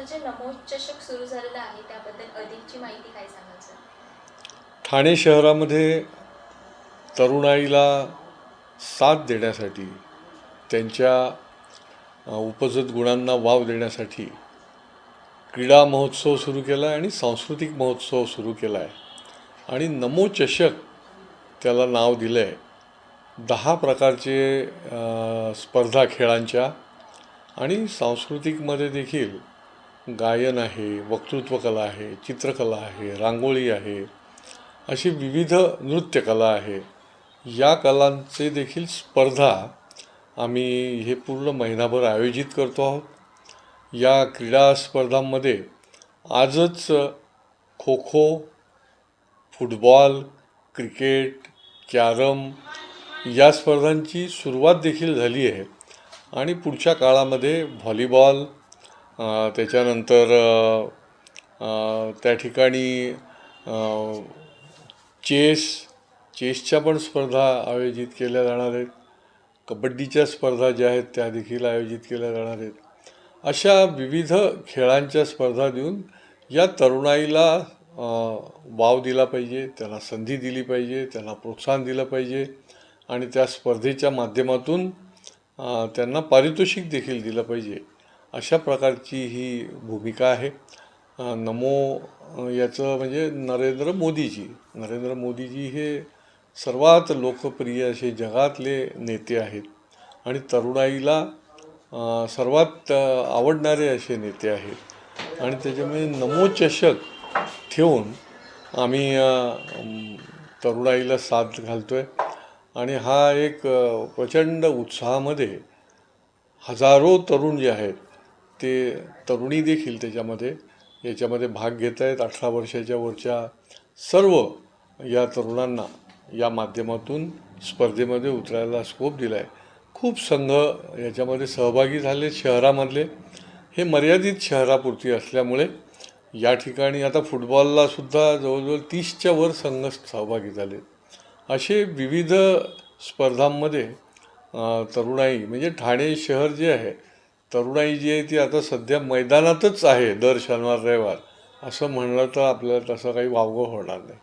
Sir जे नमो चषक सुरू झालेलं आहे त्याबद्दल अधिकची माहिती काय सांगाल सर ठाणे शहरामध्ये तरुणाईला साथ देण्यासाठी त्यांच्या उपजत गुणांना वाव देण्यासाठी क्रीडा महोत्सव सुरू केला आहे आणि सांस्कृतिक महोत्सव सुरू केला आहे आणि नमो चषक त्याला नाव दिलं आहे दहा प्रकारचे स्पर्धा खेळांच्या आणि सांस्कृतिकमध्ये देखील गायन आहे वक्तृत्वकला आहे चित्रकला आहे रांगोळी आहे अशी विविध नृत्यकला आहे. या कलांचे देखील स्पर्धा आम्ही हे पूर्ण महिनाभर आयोजित करतो आहोत. या क्रीडा स्पर्धांमध्ये आजच kho kho football cricket carrom या स्पर्धांची सुरुवात देखील झाली आहे. आणि पुढच्या काळामध्ये व्हॉलीबॉल त्याच्यानंतर त्या ठिकाणी चेस चेसच्या पण स्पर्धा आयोजित केल्या जाणार आहेत. कबड्डीच्या स्पर्धा ज्या आहेत त्या देखील आयोजित केल्या जाणार आहेत. अशा विविध खेळांच्या स्पर्धा देऊन या तरुणाईला वाव दिला पाहिजे त्याला संधी दिली पाहिजे त्याला प्रोत्साहन दिलं पाहिजे आणि त्या स्पर्धेच्या माध्यमातून त्यांना पारितोषिक देखील दिलं पाहिजे. अशा प्रकारची ही भूमिका आहे. नमो याचं म्हणजे नरेंद्र मोदीजी. नरेंद्र मोदीजी हे सर्वात लोकप्रिय असे जगातले नेते आहेत. आणि तरुणाईला सर्वात आवडणारे असे नेते आहेत. आणि त्याच्यामुळे नमो चषक ठेवून आम्ही तरुणाईला साथ घालतो आहे आणि हा एक प्रचंड उत्साहामध्ये हजारो तरुण जे आहेत ते तरुणी देखील त्याच्यामध्ये याच्यामध्ये भाग घेत आहेत अठरा वर्षाच्या वरच्या सर्व या तरुणांना या माध्यमातून स्पर्धेमध्ये उतरायला स्कोप दिला आहे खूप संघ याच्यामध्ये सहभागी झाले शहरामधले. हे मर्यादित शहरापुरती असल्यामुळे या ठिकाणी आता फुटबॉलला सुद्धा जवळजवळ तीसच्या वर संघ सहभागी झाले असे विविध स्पर्धांमध्ये तरुणाई म्हणजे ठाणे शहर जे आहे तरुणाई जी आहे ती आता सध्या मैदानातच आहे दर शनिवार रविवार. असं म्हणलं तर आपल्याला तसं काही वावगं होणार नाही.